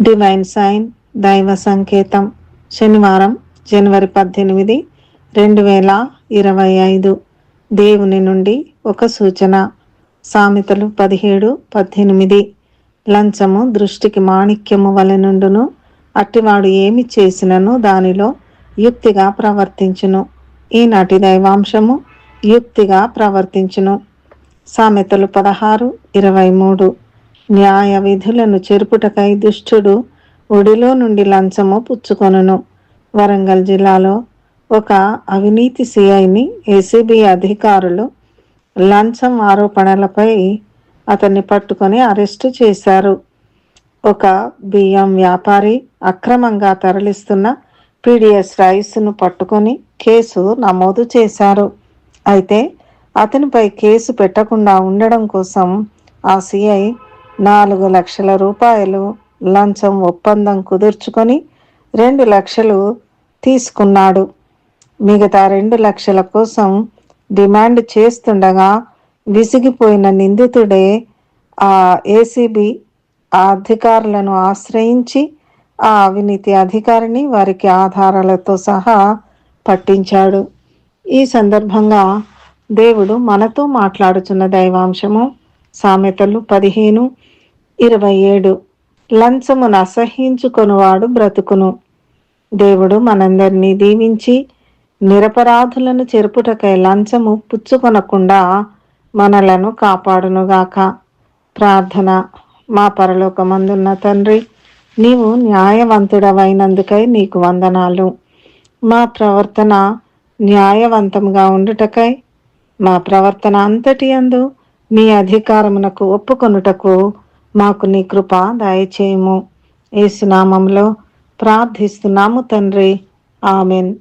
Divine sign దైవ సంకేతం శనివారం జనవరి పద్దెనిమిది రెండు వేల ఇరవై ఐదు. దేవుని నుండి ఒక సూచన. సామెతలు పదిహేడు పద్దెనిమిది. లంచము దృష్టికి మాణిక్యము వలె నుండును అట్టివాడు ఏమి చేసినను దానిలో యుక్తిగా ప్రవర్తించును. ఈనాటి దైవాంశము యుక్తిగా ప్రవర్తించును. సామెతలు పదహారు ఇరవై మూడు. న్యాయ విధులను చెరుపుటకై దుష్టుడు ఒడిలో నుండి లంచము పుచ్చుకొనును. వరంగల్ జిల్లాలో ఒక అవినీతి సిఐని ఏసీబీ అధికారులు లంచం ఆరోపణలపై అతన్ని పట్టుకొని అరెస్టు చేశారు. ఒక బియ్యం వ్యాపారి అక్రమంగా తరలిస్తున్న పీడిఎస్ రైస్ను పట్టుకొని కేసు నమోదు చేశారు. అయితే అతనిపై కేసు పెట్టకుండా ఉండడం కోసం ఆ సిఐ నాలుగు లక్షల రూపాయలు లంచం ఒప్పందం కుదుర్చుకొని రెండు లక్షలు తీసుకున్నాడు. మిగతా రెండు లక్షల కోసం డిమాండ్ చేస్తుండగా విసిగిపోయిన నిందితుడే ఆ ఏసీబీ ఆ అధికారులను ఆశ్రయించి ఆ అవినీతి అధికారిని వారికి ఆధారాలతో సహా పట్టించాడు. ఈ సందర్భంగా దేవుడు మనతో మాట్లాడుచున్న దైవాంశము సామెతలు పదిహేను ఇరవై ఏడు. లంచమును అసహించుకొనువాడు బ్రతుకును. దేవుడు మనందరినీ దీవించి నిరపరాధులను చెరుపుటకై లంచము పుచ్చుకొనకుండా మనలను కాపాడునుగాక. ప్రార్థన. మా పరలోకమందున్న తండ్రి నీవు న్యాయవంతుడవైనందుకై నీకు వందనాలు. మా ప్రవర్తన న్యాయవంతంగా ఉండుటకై మా ప్రవర్తన అంతటి అందు మీ అధికారమునకు ఒప్పుకొనుటకు మాకు నీ కృప దయచేయము. ఏసునామంలో ప్రార్థిస్తున్నాము తండ్రి. ఆమెన్.